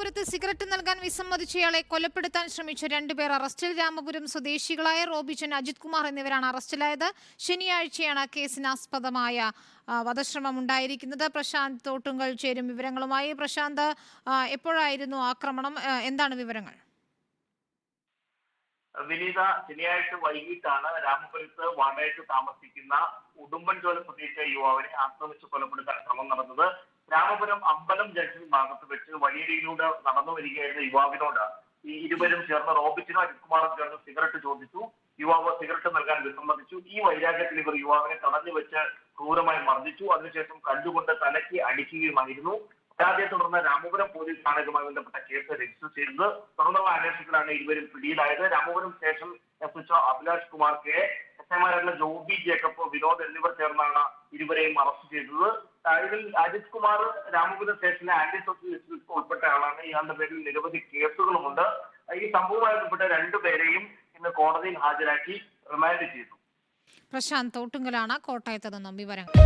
രാമപുരത്ത് cigarette നൽകാൻ വിസമ്മതിച്ചയാളെ കൊലപ്പെടുത്താൻ ശ്രമിച്ച രണ്ടുപേർ അറസ്റ്റിൽ. രാമപുരം സ്വദേശികളായ റോബിജൻ അജിത് കുമാർ എന്നിവരാണ് അറസ്റ്റിലായത്. ശനിയാഴ്ചയാണ് കേസിനാസ്പദമായ വധശ്രമം ഉണ്ടായിരിക്കുന്നത്. പ്രശാന്ത് തോട്ടുങ്കൽ ചേരും വിവരങ്ങളുമായി. പ്രശാന്ത് എപ്പോഴായിരുന്നു ആക്രമണം? എന്താണ് വിവരങ്ങൾ? വിനീത ശനിയാഴ്ച വൈകിട്ടാണ് രാമപുരത്ത് വാടകയ്ക്ക് താമസിക്കുന്ന ഉടുമ്പൻചോല സ്വദേശിയായ യുവാവിനെ ആക്രമിച്ച് കൊലപ്പെടുത്താൻ ശ്രമം നടന്നത് രാമപുരം അമ്പലം ജംഗ്ഷൻ ഭാഗത്ത് വെച്ച് വഴിയരിയിലൂടെ നടന്നു വരികയായിരുന്ന യുവാവിനോട് ഈ ഇരുവരും ചേർന്ന് റോബിറ്റിനോ അജിത്കുമാറും ചേർന്ന് സിഗരറ്റ് ചോദിച്ചു. യുവാവ് സിഗരറ്റ് നൽകാൻ വിസമ്മതിച്ചു. ഈ വൈരാഗ്യത്തിൽ ഇവർ യുവാവിനെ തടഞ്ഞു വെച്ച് ക്രൂരമായി മർദ്ദിച്ചു. അതിനുശേഷം കല്ലുകൊണ്ട് തലയ്ക്ക് അടിക്കുകയുമായിരുന്നു. പരാതിയെ തുടർന്ന് രാമപുരം പോലീസ് സ്ഥാനവുമായി ബന്ധപ്പെട്ട കേസ് രജിസ്റ്റർ ചെയ്തത്. തുടർന്നുള്ള അന്വേഷണത്തിലാണ് ഇരുവരും പിടിയിലായത്. Ramapuram station S H Abhilash Kumar K S ഐമാരായിട്ടുള്ള Joby Jacob Vinod എന്നിവർ ചേർന്നാണ് ഇരുവരെയും അറസ്റ്റ് ചെയ്തത്. ഇതിൽ അജിത് കുമാർ രാമപുരം സ്റ്റേഷനിലെ ആന്റി സോഷ്യൽ ലിസ്റ്റിൽ ഉൾപ്പെട്ട ആളാണ്. ഇയാളുടെ പേരിൽ നിരവധി കേസുകളുമുണ്ട്. ഈ സംഭവവുമായി ബന്ധപ്പെട്ട രണ്ടുപേരെയും ഇന്ന് കോടതിയിൽ ഹാജരാക്കി റിമാൻഡ് ചെയ്തു. പ്രശാന്ത് തോട്ടുങ്കലാണ് കോട്ടയത്ത് നിന്നും വിവരങ്ങൾ.